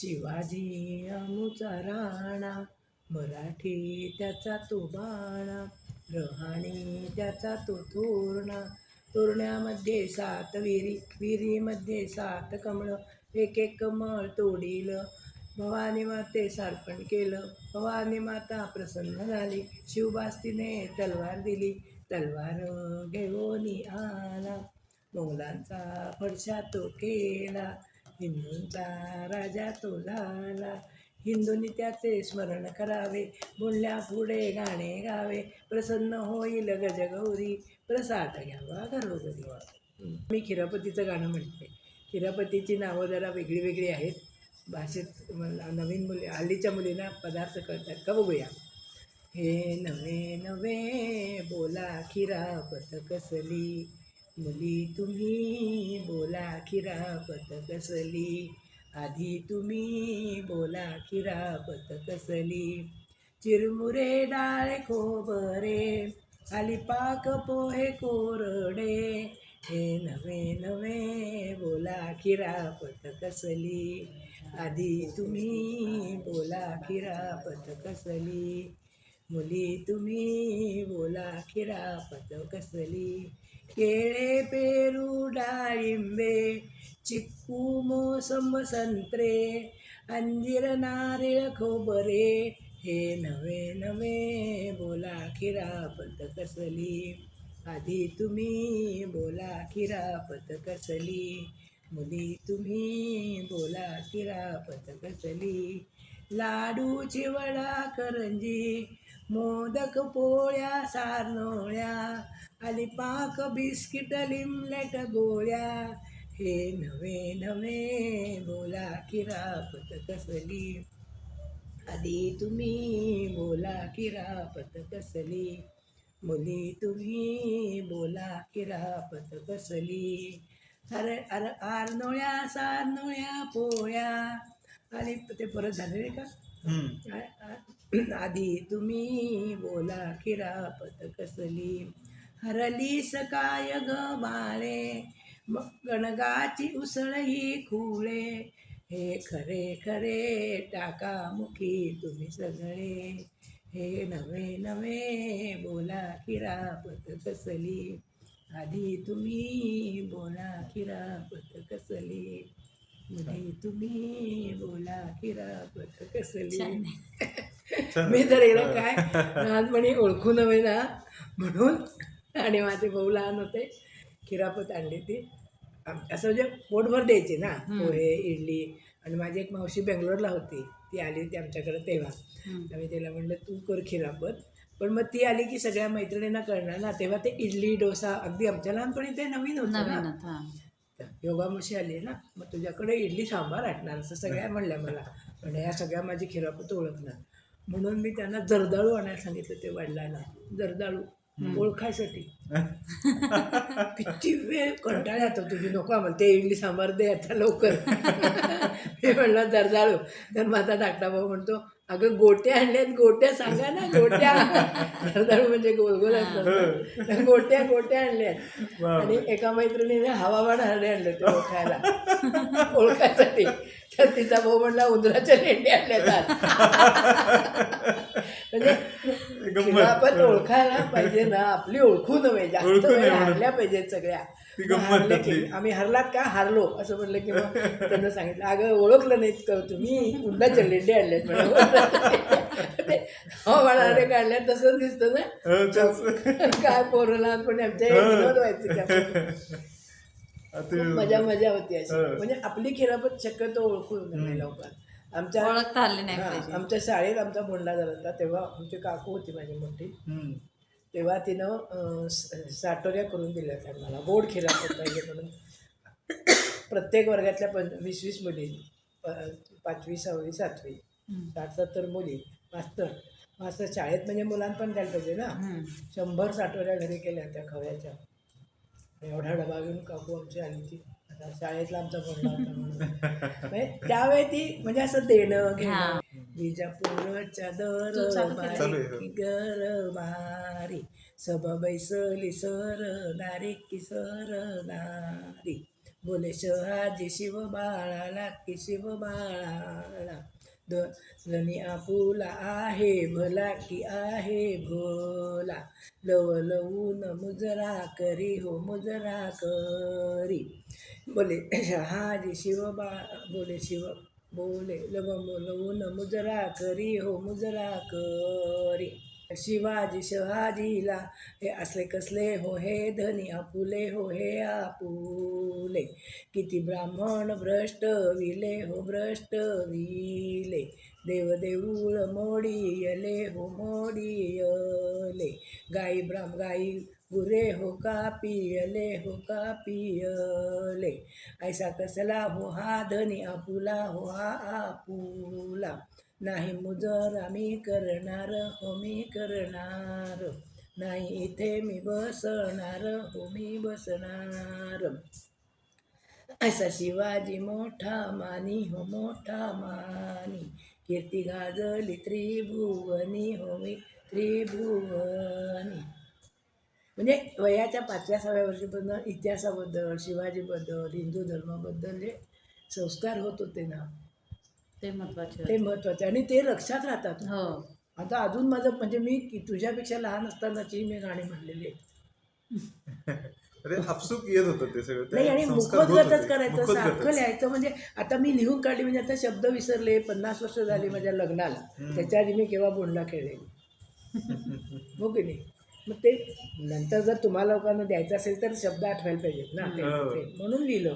शिवाजी आमुचा राणा मराठी त्याचा तो बाणा रहाणी त्याचा तो तोरणा तोरण्यामध्ये सात विहिरी विहिरीमध्ये सात कमळं एक एक कमळ तोडील. भवानी माते सार्पण केलं भवानी माता प्रसन्न झाली. शिवबास्तीने तलवार दिली तलवार घेऊन आला. मोगलांचा फडशा तो केला. हिंदूंचा राजा तो झाला. हिंदूंनी त्याचे स्मरण करावे. बोलल्या पुढे गाणे गावे. प्रसन्न होईल गजगौरी. प्रसाद घ्यावा घरोघरी. मी खिरापतीचं गाणं म्हणते. खिरापतीची नावं जरा वेगळी वेगळी आहेत. भाषेत मला नवीन मुली हल्लीच्या मुलींना पदार्थ कळतात. का बघूया? हे नवे नवे बोला खिरापत कसली? मुली तुम्ही बोला खिरापत कसली? आधी तुम्ही बोला खिरापत कसली? चिरमुरे डाळ खोबरे खाली पाक पोहे कोरडे. हे नवे नवे बोला खिरापत कसली? आधी तुम्ही बोला खिरापत कसली? मुली तुम्ही बोला खिरापत कसली? केळे पेरू डाळिंबे चिक्कू मोसंब संत्रे अंजीर नारळ खोबरे हे नवे नवे बोला खिरापत कसली आधी तुम्ही बोला खिरापत कसली मुली तुम्ही बोला खिरापत कसली लाडू चिवडा करंजी मोदक पोळ्या सारनोळ्या आली पाक बिस्किट लिमलेट गोळ्या. हे नवे नवे बोला किरापत कसली? आधी तुम्ही बोला किरापत कसली? मुली तुम्ही बोला किरापत कसली? अरे अरे आरनोळ्या सारनोळ्या पोळ्या. आणि ते परत झाले का? आधी तुम्ही बोला किरापत कसली? हरली सकाय ग बाळे मग गणगाची उसळ ही खुळे. हे खरे खरे टाका मुखी तुम्ही सगळे. हे नवे नवे बोला किरापत कसली? आधी तुम्ही बोला किरापत कसली? तुम्ही बोला किरापत कसली? मी तर एकदा काय लहानपणी ओळखू नव्हे ना म्हणून आणि माझे भाऊ लहान होते खिरापत आणली ती. असं म्हणजे पोटभर द्यायचे ना पोहे इडली. आणि माझी एक मावशी बेंगलोरला होती ती आली होती आमच्याकडे तेव्हा. मी तिला म्हणलं तू कर खिरापत. पण मग ती आली की सगळ्या मैत्रिणींना कळणार ना तेव्हा ते इडली डोसा अगदी आमच्या लहानपणी ते नवीन होतं ना. योगामुशी आली ना मग तुझ्याकडे इडली सांबार आटणार असं सगळ्या म्हणल्या मला. म्हणजे ह्या सगळ्या माझी खिरापत ओळखणार म्हणून मी त्यांना जर्दाळू आणायला सांगितलं ते वडिलांना. जर्दाळू ओळखायसाठी. किती वेळ कंटाळा येतो तुझी नको आम्हाला. ते इडली सांबार दे आता लवकर. मी म्हणलं जर्दाळू. तर माझा धाकटा भाऊ म्हणतो अगं गोट्या आणल्यात गोट्या सांगा ना गोट्या. जर्दाळू म्हणजे गोल गोल असतात. गोट्या गोट्या आणल्यात. आणि एका मैत्रिणीने हवामान हरडे आणले ते ओळखायला. ओळखायसाठी. तर तिचा भाऊ म्हणला उंदराच्या लेंडी आणल्यात म्हणजे. आपण ओळखायला पाहिजे ना. आपली ओळखू नव्हे. जास्त वेळ. हरल्या पाहिजेत सगळ्या. गंमत की. आम्ही हरलात का हारलो असं म्हणलं की मग त्यांना सांगितलं अगं ओळखलं नाहीत का तुम्ही उंदराच्या लेंडी आणल्यात म्हणजे हवामानाने काढल्या तसंच दिसतं ना हो. काय पोरं लहानपणी आमच्या हं. विनोद व्हायचे त्याच्यात. आता खूप मजा मजा होती अशी हं. म्हणजे आपली खिरापत शक्यतो ओळखून नाही लवकर आमच्या ओळखता आली नाही हां, आमच्या शाळेत आमचा बोंडा झाला होता तेव्हा आमची काकू होती माझी मोठी. तेव्हा तिनं साटोऱ्या करून दिल्या होत्या मला. गोड खिरापत पाहिजे म्हणून. प्रत्येक वर्गातल्या पं वीस वीस मुली पाचवी सहावी सातवी. साठ सत्तर मुली. मास्तर. मास्तर शाळेत म्हणजे मुलांपण द्यायला पाहिजे ना. शंभर साठवऱ्या घरी केल्या त्या खव्याच्या. एवढा डबा घेऊन काकू आमची आली ती शाळेतला आमचा बोलला होता म्हणून. म्हणजे त्यावेळी ती म्हणजे असं देणं घेणं. विजापूरच्या हो. दर गरबारी सब बैसली सर नारी की सर नारी बोले शहाजी शिव बाळाला की शिव बाळाला धनी आपुला आहे भला की आहे भोला. लव लवून मुजरा करी हो मुजरा करी. बोले शहाजी शिव बा बोले शिव बोले लव लवून मुजरा करी हो मुजरा करी. शिवाजी शहाजीला हे असले कसले हो हे धनी आपुले हो हे आपुले. किती ब्राह्मण भ्रष्ट विले हो भ्रष्ट विले. देव देऊळ मोडियले हो मोडियले गाई ब्राह्म गाई गुरे हो का पियले हो का पियले ऐसा कसला हो हा धनी आपुला हो हा आपुला. नाही मुजर आम्ही करणार हो मी करणार. नाही इथे मी बसणार हो मी बसणार. असा शिवाजी मोठा मानी हो मोठा मानी. कीर्ती गाजली त्रिभुवनी हो मी त्रिभुवनी. म्हणजे वयाच्या पाचव्या सहाव्या वर्षीपासून इतिहासाबद्दल शिवाजीबद्दल हिंदू धर्माबद्दल जे संस्कार होत होते ना ते महत्त्वाचे ते महत्त्वाचे. आणि ते लक्षात राहतात. हो. आता अजून माझं म्हणजे मी की तुझ्यापेक्षा लहान असतानाची मी गाणी म्हणलेली आहेत. अरे आपसूक येत होतं ते सगळं. नाही आणि ते संस्कार होत मुखोद्गतच होते. करायचं सारखं. लिहायचं. म्हणजे आता मी लिहून काढली म्हणजे आता शब्द विसरले पन्नास वर्ष झाली माझ्या लग्नाला. त्याच्या आधी मी केव्हा बोलला खेळले? हो की नाही? मग ते नंतर जर तुम्हाला लोकांना द्यायचं असेल तर शब्द आठवायला पाहिजेत ना. ते- हो. ते. म्हणून लिहिलं.